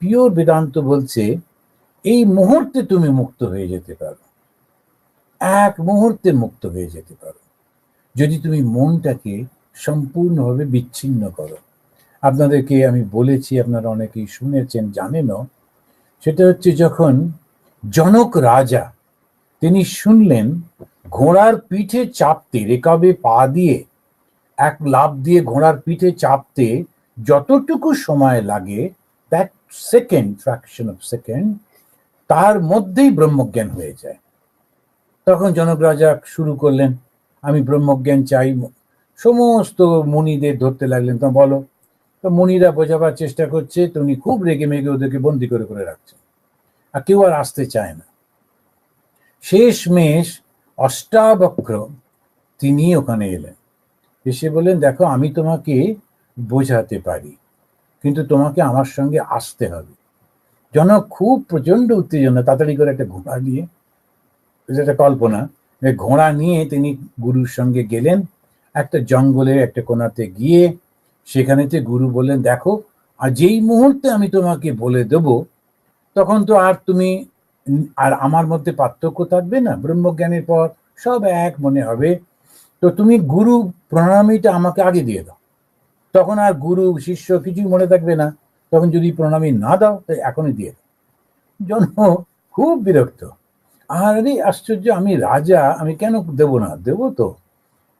Pure Vedanta বলছে, এই মুহূর্তে তুমি মুক্ত হয়ে যেতে পারো। এক মুহূর্তে মুক্ত হয়ে যেতে পারো। যদি তুমি মনটাকে সম্পূর্ণভাবে বিচ্ছিন্ন করো। আপনাদেরকে আমি বলেছি, আপনারা অনেকেই শুনেছেন, জানেনও। সেটা হচ্ছে যখন জনক রাজা, তিনি শুনলেন ঘোড়ার পিঠে চাপতে, রেকাবে পা দিয়ে, এক লাভ দিয়ে ঘোড়ার পিঠে চাপতে যতটুকু সময় লাগে সেকেন্ড ফ্র্যাকশন অফ সেকেন্ড তার মধ্যেই ব্রহ্মজ্ঞান হয়ে যায়। তখন জনক রাজা শুরু করলেন, আমি ব্রহ্মজ্ঞান চাই। সমস্ত মুনিদের ধরতে লাগলেন, তো বলো। তো মুনিরা বোঝাবার চেষ্টা করছে তো উনি খুব রেগে মেগে ওদেরকে বন্দি করে করে রাখছেন আর কেউ আর আসতে চায় না। শেষ মেষ অষ্টাবক্র তিনি ওখানে এলেন। এসে বললেন, দেখো, আমি তোমাকে বোঝাতে পারি। কিন্তু তোমাকে আমার সঙ্গে আসতে হবে। জনক খুব প্রচণ্ড উত্তেজনা, তাড়াতাড়ি করে একটা ঘোড়া নিয়ে একটা কল্পনা যে ঘোড়া নিয়ে তিনি গুরুর সঙ্গে গেলেন, একটা জঙ্গলের একটা কোনাতে গিয়ে সেখানেতে গুরু বললেন, দেখো, আর যেই মুহূর্তে আমি তোমাকে বলে দেব, তখন তো আর তুমি, আর আমার মধ্যে পার্থক্য থাকবে না, ব্রহ্মজ্ঞানের পর সব এক মনে হবে। তো তুমি গুরু প্রণামীটা আমাকে আগে দিয়ে দাও। তখন আর গুরু, শিষ্য কিছুই মনে থাকবে না। তখন যদি প্রণামী না দাও তাই এখনই দিয়ে জন্ম খুব বিরক্ত। আর আরে, আশ্চর্য, আমি রাজা, আমি কেন দেব না? দেব তো।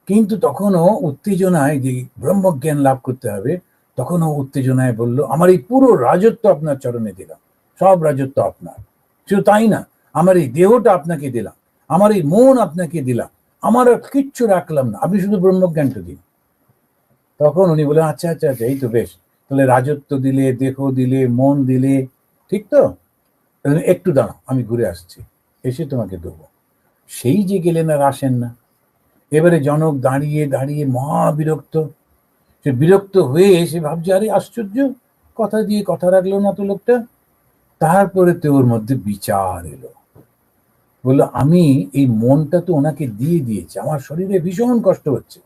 কিন্তু তখনও উত্তেজনায় যে ব্রহ্মজ্ঞান লাভ করতে হবে, তখনও উত্তেজনায় বলল, আমার এই পুরো রাজত্ব আপনার চরণে দিলাম। সব রাজত্ব আপনার। শুধু তাই না, আমার এই দেহটা আপনাকে দিলাম। আমার এই মন আপনাকে দিলাম। আমার আর কিচ্ছু রাখলাম না। আপনি শুধু ব্রহ্মজ্ঞানটা দিন। তখন উনি বলে আচ্ছা আচ্ছা আচ্ছা এই তো বেশ। তাহলে রাজত্ব দিলে, দেহ দিলে, মন দিলে, ঠিক তো? একটু দাঁড়াও, আমি ঘুরে আসছি, এসে তোমাকে দেবো। সেই যে গেলেন আর আসেন না। এবারে জনক দাঁড়িয়ে দাঁড়িয়ে মহা বিরক্ত। সে বিরক্ত হয়ে সে ভাবছে, আরে, আশ্চর্য! কথা দিয়ে কথা রাখল না তো লোকটা? তারপরে তো ওর মধ্যে বিচার এলো। বলল, আমি এই মনটা তো ওনাকে দিয়ে দিয়েছি, আমার শরীরে ভীষণ কষ্ট হচ্ছে।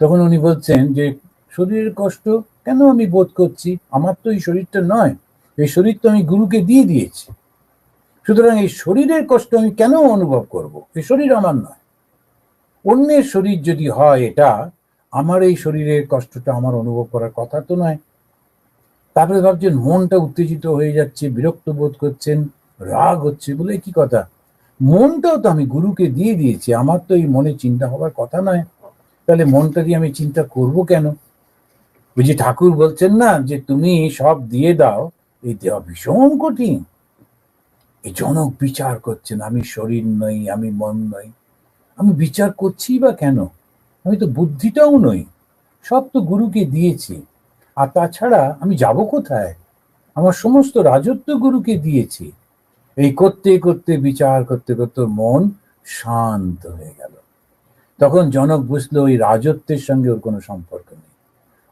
তখন উনি বলছেন যে, শরীরের কষ্ট কেন আমি বোধ করছি? আমার তো এই শরীরটা নয়। এই শরীর তো আমি গুরুকে দিয়ে দিয়েছি। সুতরাং এই শরীরের কষ্ট আমি কেন অনুভব করব? এই শরীর আমার নয়। অন্যের শরীর যদি হয় এটা, আমার এই শরীরের কষ্টটা আমার অনুভব করার কথা তো নয়। তারপরে ভাবছেন, মনটা উত্তেজিত হয়ে যাচ্ছে, বিরক্ত বোধ করছেন, রাগ হচ্ছে বলে কি কথা? মনটাও তো আমি গুরুকে দিয়ে দিয়েছি। আমার তো এই মনে চিন্তা হবার কথা নয়। তাহলে মনটা দিয়ে আমি চিন্তা করব কেন? ওই যে ঠাকুর বলছেন না যে তুমি সব দিয়ে দাও, এই দেওয়া ভীষণ কঠিন। এই জনক বিচার করছেন, আমি শরীর নই, আমি মন নই। আমি বিচার করছি বা কেন? আমি তো বুদ্ধিটাও নই। সব তো গুরুকে দিয়েছি। আর তাছাড়া আমি যাব কোথায়? আমার সমস্ত রাজত্ব গুরুকে দিয়েছি। এই করতে করতে, বিচার করতে করতে মন শান্ত হয়ে গেল। তখন জনক বুঝলো, ওই রাজত্বের সঙ্গে ওর কোনো সম্পর্ক নেই।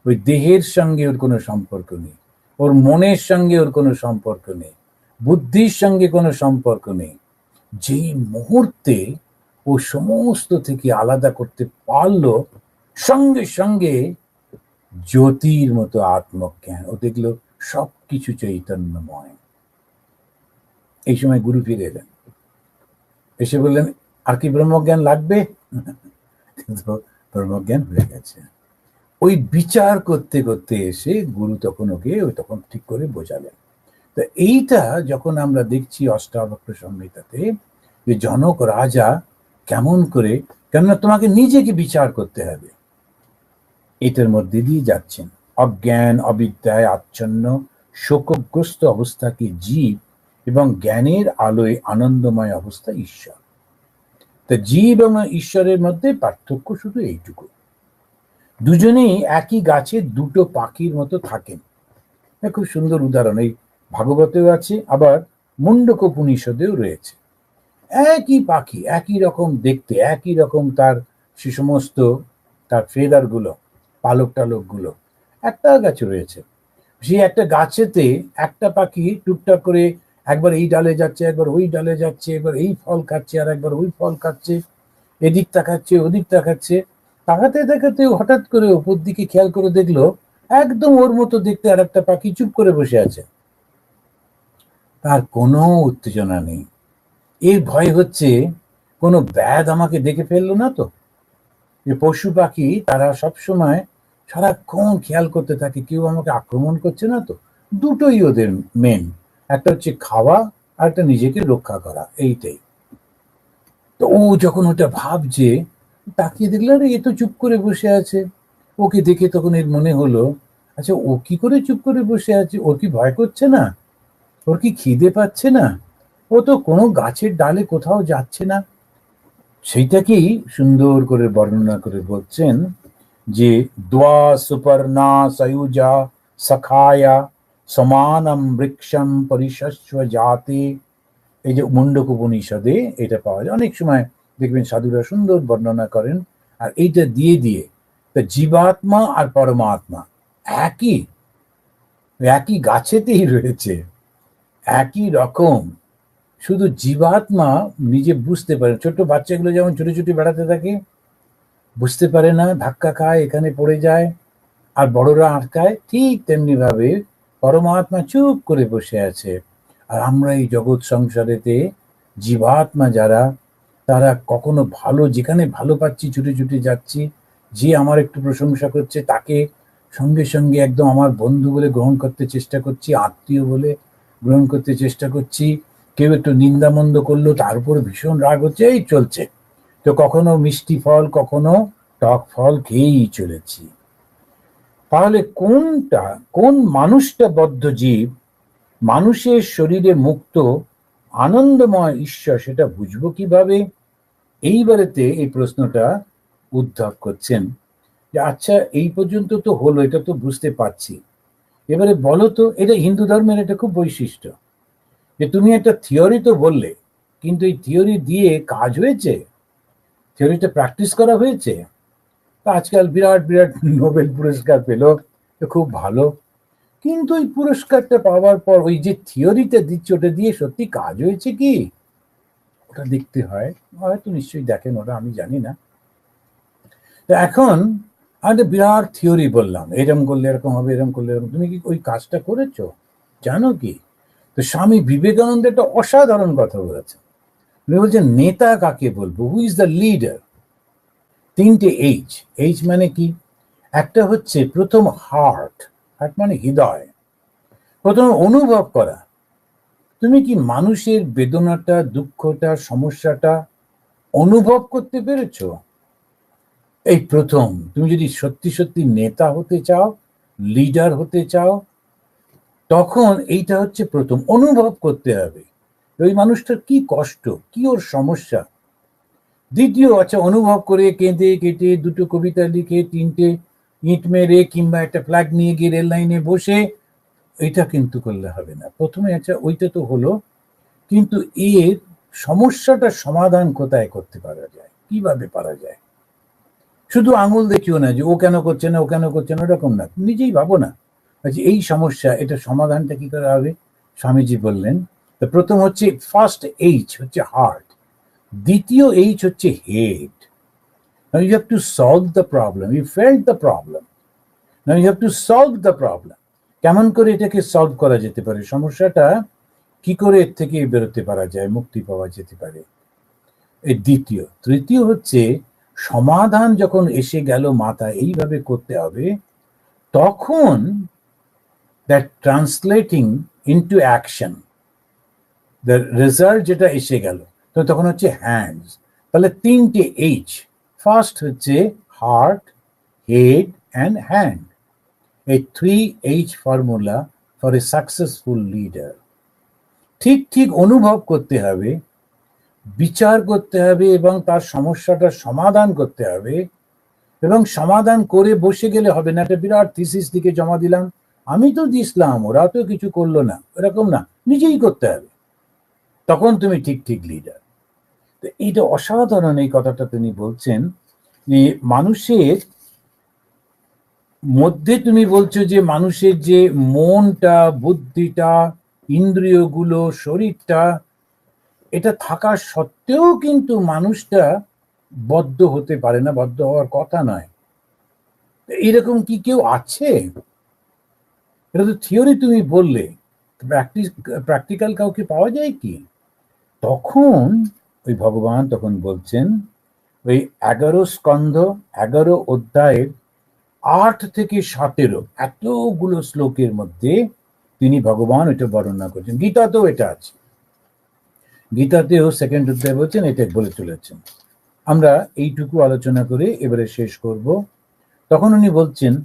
ওই দেহের সঙ্গে ওর কোনো সম্পর্ক নেই। ওর মনের সঙ্গে ওর কোনো সম্পর্ক নেই। বুদ্ধির সঙ্গে কোনো সম্পর্ক নেই। যেই মুহূর্তে ও সমস্ত থেকে আলাদা করতে পারল, সঙ্গে সঙ্গে জ্যোতির মতো আত্মজ্ঞান। ও দেখল, সবকিছু চৈতন্যময়। এই সময় গুরু ফিরে এলেন। এসে বললেন, আর কি ব্রহ্মজ্ঞান লাগবে? কিন্তু ব্রহ্মজ্ঞান হয়ে গেছে। ওই বিচার করতে করতে এসে গুরু তখন ওকে, ওই তখন ঠিক করে বোঝালেন। তো এইটা যখন আমরা দেখছি অষ্টাবক্র সংহিতাতে, যে জনক রাজা কেমন করে, কেননা তোমাকে নিজেকে বিচার করতে হবে। এটার মধ্যে দিয়ে যাচ্ছেন। অজ্ঞান, অবিদ্যায়, আচ্ছন্ন, শোকগ্রস্ত অবস্থাকে জীব এবং জ্ঞানের আলোয় আনন্দময় অবস্থা ঈশ্বর। তা জীব এবং ঈশ্বরের মধ্যে পার্থক্য শুধু এইটুকু। দুজনেই একই গাছে দুটো পাখির মতো থাকেন। খুব সুন্দর উদাহরণ, এই ভাগবতেও আছে, আবার মুন্ডকোপনিষদেও রয়েছে। একই পাখি, একই রকম দেখতে, একই রকম তার সে সমস্ত তার ফেদারগুলো, পালক টালকগুলো, একটা গাছ রয়েছে। সেই একটা গাছেতে একটা পাখি টুকটাক করে একবার এই ডালে যাচ্ছে, একবার ওই ডালে যাচ্ছে, একবার এই ফল খাচ্ছে আর একবার ওই ফল খাচ্ছে, এদিক তাকাচ্ছে, ওদিক তাকাচ্ছে। তাকাতে তাকাতে হঠাৎ করে ওপর দিকে খেয়াল করে দেখল, একদম ওর মতো দেখতে আর একটা পাখি চুপ করে বসে আছে। তার কোনো উত্তেজনা নেই। এর ভয় হচ্ছে, কোনো ব্যাধ আমাকে দেখে ফেলল না তো? যে পশু পাখি, তারা সবসময় সারাক্ষণ খেয়াল করতে থাকে, কেউ আমাকে আক্রমণ করছে না তো? দুটোই ওদের মেন একটা হচ্ছে খাওয়া আর একটা নিজেকে রক্ষা করা, এইটাই। তো ও যখন ওটা ভাবছে, তাকিয়ে দেখলে, আরে, এ তো চুপ করে বসে আছে। ওকে দেখে তখন এর মনে হলো আচ্ছা ও কি করে চুপ করে বসে আছে? ওর কি ভয় করছে না? ওর কি খিদে পাচ্ছে না? ও তো কোনো গাছের ডালে কোথাও যাচ্ছে না। সেইটাকেই সুন্দর করে বর্ণনা করে বলছেন যে, দ্বা সুপর্ণা সয়ুজা সখায়া সমানম বৃক্ষম পরিশস্ব জাতে। এই যে মুন্ডক উপনিষদে এটা পাওয়া যায়। অনেক সময় দেখবেন সাধুরা সুন্দর বর্ণনা করেন, আর এইটা দিয়ে দিয়ে তা জীবাত্মা আর পরমাত্মা একই একই গাছেতেই রয়েছে, একই রকম। শুধু জীবাত্মা নিজে বুঝতে পারে ছোট বাচ্চাগুলো যেমন ছোট ছোট বেড়াতে থাকে, বুঝতে পারে না, ধাক্কা খায়, এখানে পড়ে যায়, আর বড়রা আটকায়, ঠিক তেমনি ভাবে পরমাত্মা চুপ করে বসে আছে। আর আমরা এই জগৎ সংসারেতে জীবাত্মা যারা, তারা কখনো ভালো, যেখানে ভালো পাচ্ছি, ছুটে ছুটে যাচ্ছি, যে আমার একটু প্রশংসা করছে, তাকে সঙ্গে সঙ্গে একদম আমার বন্ধু বলে গ্রহণ করতে চেষ্টা করছি, আত্মীয় বলে গ্রহণ করতে চেষ্টা করছি। কেউ একটু নিন্দামন্দ করল, তার উপর ভীষণ রাগ হচ্ছে, এই চলছে। তো কখনো মিষ্টি ফল, কখনো টক ফল খেয়েই চলেছি। তাহলে কোনটা, কোন মানুষটা বদ্ধ জীব? মানুষের শরীরে মুক্ত, আনন্দময় ঈশ্বর সেটা বুঝব কীভাবে? এইবারেতে এই প্রশ্নটা উদ্ধার করছেন। যে আচ্ছা এই পর্যন্ত তো হলো, এটা তো বুঝতে পারছি। এবারে বলো তো, এটা হিন্দু ধর্মের এটা খুব বৈশিষ্ট্য। যে তুমি একটা থিওরি তো বললে, কিন্তু এই থিওরি দিয়ে কাজ হয়েছে? থিওরিটা প্র্যাকটিস করা হয়েছে? আজকাল বিরাট বিরাট নোবেল পুরস্কার পেল খুব ভালো। কিন্তু ওই পুরস্কারটা পাওয়ার পর ওই যে থিওরিটা দিচ্ছে, ওটা দিয়ে সত্যি কাজ হয়েছে কি? ওটা দেখতে হয়। হয়তো নিশ্চয়ই দেখেন ওটা আমি জানি না। তো এখন একটা বিরাট থিওরি বললাম, এরম করলে এরকম হবে এরকম করলে এরকম। তুমি কি ওই কাজটা করেছ? জানো কি? তো স্বামী বিবেকানন্দ একটা অসাধারণ কথা বলেছেন উনি বলছেন নেতা কাকে বলব? হু ইজ দ্য লিডার তিনটে এইচ এইচ মানে কি? একটা হচ্ছে প্রথম হার্ট হার্ট মানে হৃদয়। প্রথম অনুভব করা। তুমি কি মানুষের বেদনাটা, দুঃখটা, সমস্যাটা অনুভব করতে পেরেছ? এই প্রথম, তুমি যদি সত্যি সত্যি নেতা হতে চাও লিডার হতে চাও, তখন এইটা হচ্ছে প্রথম, অনুভব করতে হবে। ওই মানুষটার কি কষ্ট, কি ওর সমস্যা? দ্বিতীয় আচ্ছা অনুভব করে কেঁদে কেটে দুটো কবিতা লিখে তিনটে ইট মেরে কিংবা একটা ফ্ল্যাগ নিয়ে গিয়ে রেল লাইনে বসে, এটা কিন্তু করলে হবে না। প্রথমে আচ্ছা ওইটা তো হলো, কিন্তু এর সমস্যাটা সমাধান কোথায় করতে পারা যায়? কীভাবে পারা যায়? শুধু আঙুল দেখিও না যে ও কেন করছে না, ও কেন করছে না, ওরকম না, নিজেই ভাবো না। আচ্ছা এই সমস্যা, এটা সমাধানটা কি করে হবে? স্বামীজি বললেন প্রথম হচ্ছে ফার্স্ট এইচ হচ্ছে হার্ট দ্বিতীয় এইচ হচ্ছে head Now you have to solve the problem. You felt the problem. Now you have to solve the problem. কেমন করে এটাকে সলভ করা যেতে পারে সমস্যাটা কি করে এর থেকে বেরোতে পারা যায় মুক্তি পাওয়া যেতে পারে এই দ্বিতীয় তৃতীয় হচ্ছে সমাধান যখন এসে গেল মাথা এইভাবে করতে হবে, তখন that translating into action the result যেটা এসে গেল তো তখন হচ্ছে হ্যান্ডস তাহলে তিনটে এইচ ফার্স্ট হচ্ছে হার্ট হেড অ্যান্ড হ্যান্ড এই three H formula for a successful leader ঠিক ঠিক অনুভব করতে হবে, বিচার করতে হবে এবং তার সমস্যাটার সমাধান করতে হবে এবং সমাধান করে বসে গেলে হবে না। একটা বিরাট থিসিস দিকে জমা দিলাম, আমি তো দিসলাম ওরা তো কিছু করল না, এরকম না, নিজেই করতে হবে। তখন তুমি ঠিক ঠিক লিডার তো এইটা অসাধারণ এই কথাটা তিনি বলছেন যে মানুষের মধ্যে তুমি বলছো যে মানুষের যে মনটা, বুদ্ধিটা, ইন্দ্রিয়গুলো, শরীরটা, এটা থাকা সত্ত্বেও কিন্তু মানুষটা বদ্ধ হতে পারে না, বদ্ধ হওয়ার কথা নয়। এরকম কি কেউ আছে? এটা তো থিওরি তুমি বললে প্র্যাকটিস প্র্যাকটিক্যাল কাউকে পাওয়া যায় কি? তখন ওই ভগবান তখন বলছেন, ওই এগারো স্কন্ধ, এগারো অধ্যায়ের আট থেকে সতেরো এতগুলো শ্লোকের মধ্যে তিনি ভগবান এটা বর্ণনা করছেন। গীতাতেও এটা আছে। গীতাতেও সেকেন্ড অধ্যায় বলছেন, এটা বলে চলেছেন। আমরা এইটুকু আলোচনা করে এবারে শেষ করব। তখন উনি বলছেন,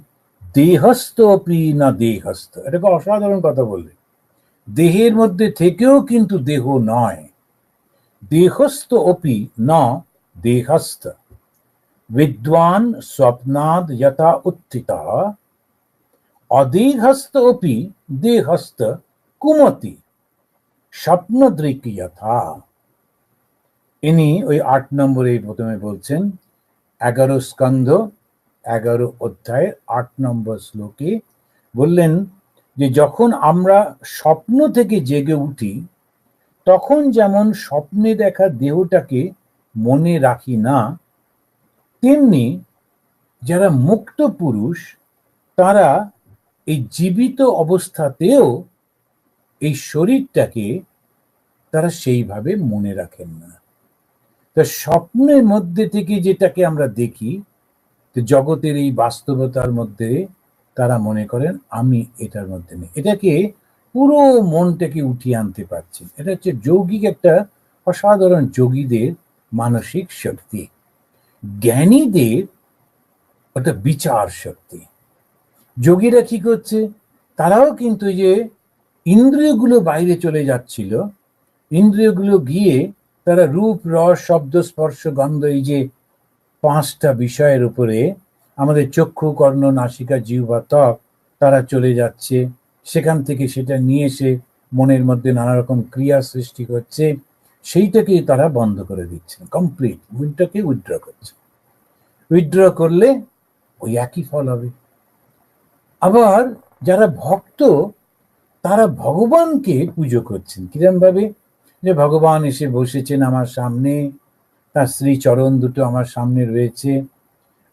দেহস্থ অপি না দেহস্থ? এটা খুব অসাধারণ কথা বললেন। দেহের মধ্যে থেকেও কিন্তু দেহ নয়। দেহস্থ অপি না দেহস্থ। বিদ্বান স্বপ্নাদ যথা উত্থিতা। অদেহস্থ অপি দেহস্থ কুমতি। স্বপ্নদৃক যথা। ইনি ওই আট নম্বরে প্রথমে বলছেন, এগারো স্কন্ধ, এগারো অধ্যায়, আট নম্বর শ্লোকে বললেন যে, যখন আমরা স্বপ্ন থেকে জেগে উঠি তখন যেমন স্বপ্নে দেখা দেহটাকে মনে রাখি না, তেমনি যারা মুক্ত পুরুষ, তারা এই জীবিত অবস্থাতেও এই শরীরটাকে তারা সেইভাবে মনে রাখেন না। তা স্বপ্নের মধ্যে থেকে যেটাকে আমরা দেখি জগতের এই বাস্তবতার মধ্যে তারা মনে করেন, আমি এটার মধ্যে নেই। এটাকে পুরো মনটাকে উঠিয়ে আনতে পারছি এটা হচ্ছে যৌগিক একটা অসাধারণ যোগীদের মানসিক শক্তি। জ্ঞানীদের ওটা বিচার শক্তি। যোগীরা কি করছে? তারাও কিন্তু যে ইন্দ্রিয়গুলো বাইরে চলে যাচ্ছিল, ইন্দ্রিয়গুলো গিয়ে তারা রূপ, রস, শব্দ, স্পর্শ, গন্ধ, এই যে পাঁচটা বিষয়ের উপরে আমাদের চক্ষু, কর্ণ, নাসিকা, জিহ্বা বা ত্বক, তারা চলে যাচ্ছে। সেখান থেকে সেটা নিয়ে এসে মনের মধ্যে নানা রকম ক্রিয়া সৃষ্টি করছে, সেইটাকেই তারা বন্ধ করে দিচ্ছে কমপ্লিট উইনটাকে উইথড্র করছে। উইথড্র করলে ওই একই ফল হবে। আবার যারা ভক্ত, তারা ভগবানকে পুজো করছেন। কিরম ভাবে যে ভগবান এসে বসেছেন আমার সামনে, তার শ্রী চরণ দুটো আমার সামনে রয়েছে,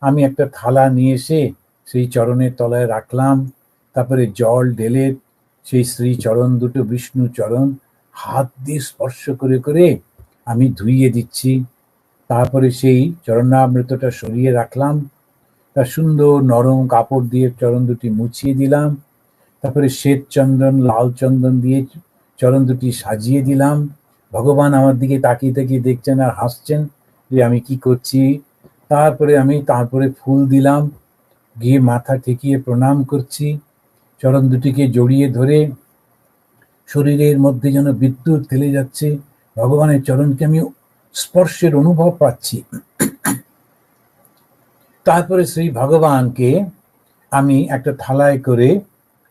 আমি একটা থালা নিয়ে এসে সেই চরণের তলায় রাখলাম তারপরে জল ঢেলে সেই শ্রী চরণ দুটো বিষ্ণু চরণ, হাত দিয়ে স্পর্শ করে করে আমি ধুইয়ে দিচ্ছি। তারপরে সেই চরণামৃতটা সরিয়ে রাখলাম। তার সুন্দর নরম কাপড় দিয়ে চরণ দুটি মুছিয়ে দিলাম। তারপরে শ্বেত চন্দন, লাল চন্দন দিয়ে চরণ দুটি সাজিয়ে দিলাম। ভগবান আমার দিকে তাকিয়ে তাকিয়ে দেখছেন আর হাসছেন যে আমি কি করছি। তারপরে আমি তারপরে ফুল দিলাম। গিয়ে মাথা ঠেকিয়ে প্রণাম করছি। চরণ দুটিকে জড়িয়ে ধরে শরীরের মধ্যে যেন বিদ্যুৎ ফেলে যাচ্ছে, ভগবানের চরণকে আমি স্পর্শের অনুভব পাচ্ছি। তারপরে শ্রী ভগবানকে আমি একটা থালায় করে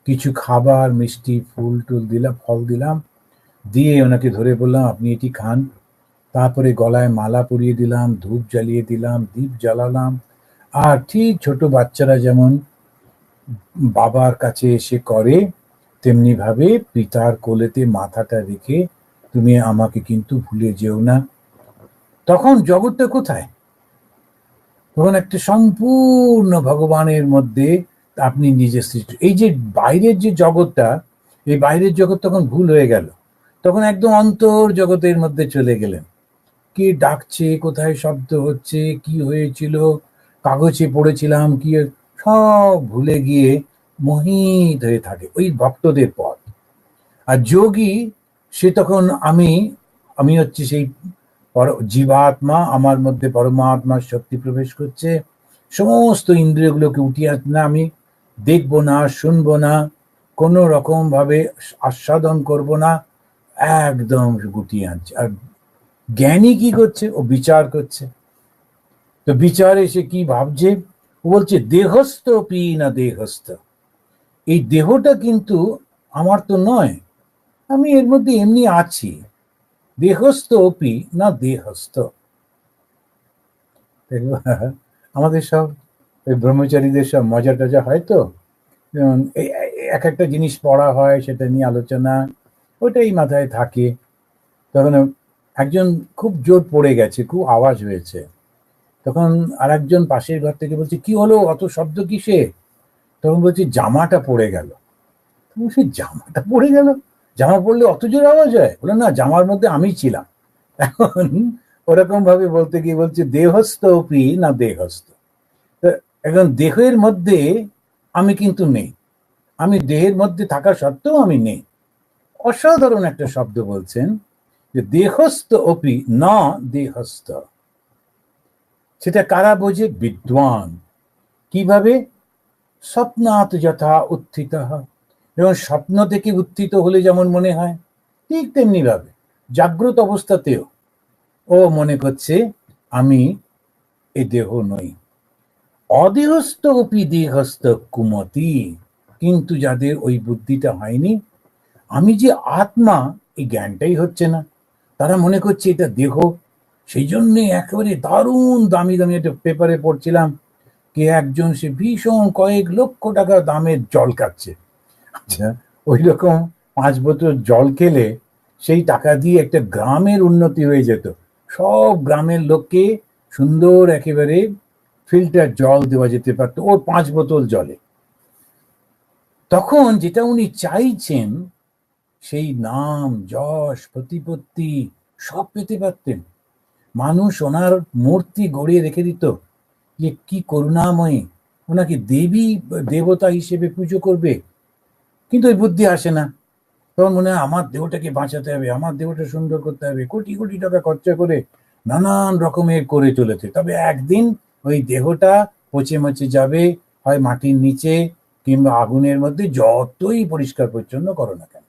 কিছু খাবার, মিষ্টি, ফুল টুল দিলাম, ফল দিলাম, দিয়ে ওনাকে ধরে বললাম, আপনি এটি খান। তারপরে গলায় মালা পরিয়ে দিলাম, ধূপ জ্বালিয়ে দিলাম, দীপ জ্বালালাম। আর ঠিক ছোট বাচ্চারা যেমন বাবার কাছে এসে করে, তেমনি ভাবে পিতার কোলেতে মাথাটা রেখে, তুমি আমাকে কিন্তু ভুলে যেও না। তখন জগৎটা কোথায়? তখন একটা সম্পূর্ণ ভগবানের মধ্যে আপনি নিজে সৃষ্টি। এই যে বাইরের যে জগৎটা, এই বাইরের জগৎ তখন ভুল হয়ে গেল। তখন একদম অন্তর জগতের মধ্যে চলে গেলেন। কে ডাকছে, কোথায় শব্দ হচ্ছে, কি হয়েছিল, কাগজে পড়েছিলাম, কি সব ভুলে গিয়ে মোহিত হয়ে থাকে ওই ভক্তদের পথ। আর যোগী, সে তখন আমি আমি হচ্ছে সেই জীবাত্মা, আমার মধ্যে পরমাত্মার শক্তি প্রবেশ করছে। সমস্ত ইন্দ্রিয়গুলোকে উঠিয়ে না, আমি দেখব না, শুনব না, কোনো রকম ভাবে আস্বাদন করব না, একদম গুটিয়ে আনছে। আর জ্ঞানী কি করছে? ও বিচার করছে। তো বিচারে সে কি ভাবছে? বলছে, দেহস্থ পি না দেহস্থ? এই দেহটা কিন্তু আমার তো নয়, আমি এর মধ্যে এমনি আছি। দেহস্থ অপি না দেহস্থ? আমাদের সব ওই ব্রহ্মচারীদের সব মজা টজা হয় তো? এক একটা জিনিস পড়া হয়, সেটা নিয়ে আলোচনা ওটাই মাথায় থাকে। তখন একজন খুব জোর পড়ে গেছে, খুব আওয়াজ হয়েছে। তখন আর একজন পাশের ঘর থেকে বলছে, কি হলো? অত শব্দ কিসে? তখন বলছি, জামাটা পড়ে গেল। সে জামাটা পড়ে গেল? জামা পড়লে অত জোর আওয়াজ হয়? বলে না, জামার মধ্যে আমি ছিলাম। এখন ওরকম ভাবে বলতে গিয়ে বলছে, দেহস্থ অপি না দেহস্থ? এখন দেহের মধ্যে আমি কিন্তু নেই। আমি দেহের মধ্যে থাকা সত্ত্বেও আমি নেই। অসাধারণ একটা শব্দ বলছেন যে, দেহস্থ অপি না দেহস্থ। সেটা কারা বোঝে? বিদ্বান। কীভাবে? স্বপ্নাৎ যথা উত্থিত। এবং স্বপ্ন থেকে উত্থিত হলে যেমন মনে হয়, ঠিক তেমনি ভাবে জাগ্রত অবস্থাতেও। ও মনে করছে, আমি এ দেহ নই। অদেহস্থ অপি দেহস্থ কুমতি। কিন্তু যাদের ওই বুদ্ধিটা হয়নি, আমি যে আত্মা, এই জ্ঞানটাই হচ্ছে না। তারা মনে করছে, এটা দেহ। সেই জন্যে একেবারে দারুণ দামি দামি একটা পেপারে পড়ছিলাম কে একজন সে ভীষণ কয়েক লক্ষ টাকা দামের জল খাচ্ছে। আচ্ছা ওই রকম পাঁচ বোতল জল খেলে সেই টাকা দিয়ে একটা গ্রামের উন্নতি হয়ে যেত। সব গ্রামের লোককে সুন্দর একেবারে ফিল্টার জল দেওয়া যেতে পারতো ওর পাঁচ বোতল জলে। তখন যেটা উনি চাইছেন, সেই নাম, যশ, প্রতিপত্তি সব পেতে পারতেন। মানুষ ওনার মূর্তি গড়িয়ে রেখে দিত যে কি করুণাময়ী। ওনাকে দেবী, দেবতা হিসেবে পুজো করবে। কিন্তু ওই বুদ্ধি আসে না। তখন মনে হয় আমার দেহটাকে বাঁচাতে হবে, আমার দেহটা সুন্দর করতে হবে, কোটি কোটি টাকা খরচা করে নানান রকমের করে চলেছে। তবে একদিন ওই দেহটা পচে মচে যাবে, হয় মাটির নিচে কিংবা আগুনের মধ্যে, যতই পরিষ্কার পরিচ্ছন্ন করো না কেন,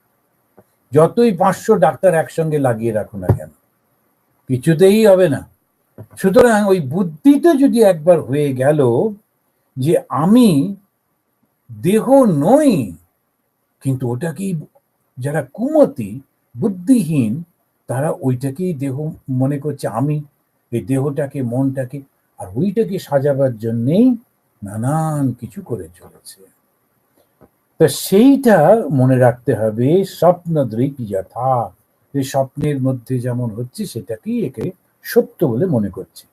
যতই পাঁচশো ডাক্তার একসঙ্গে লাগিয়ে রাখো না কেন কিছুতেই হবে না। সুতরাং ওই বুদ্ধিটা যদি একবার হয়ে গেল যে আমি দেহ নই, কিন্তু ওটাকেই যারা কুমতি, বুদ্ধিহীন, তারা ওইটাকেই দেহ মনে করছে আমি। এই দেহটাকে, মনটাকে, আর ওইটাকে সাজাবার জন্যেই নানান কিছু করে চলেছে। তা সেইটা মনে রাখতে হবে স্বপ্ন দৃক যথা যে স্বপ্নের মধ্যে যেমন হচ্ছে সেটাকেই একে সত্য বলে মনে করছে।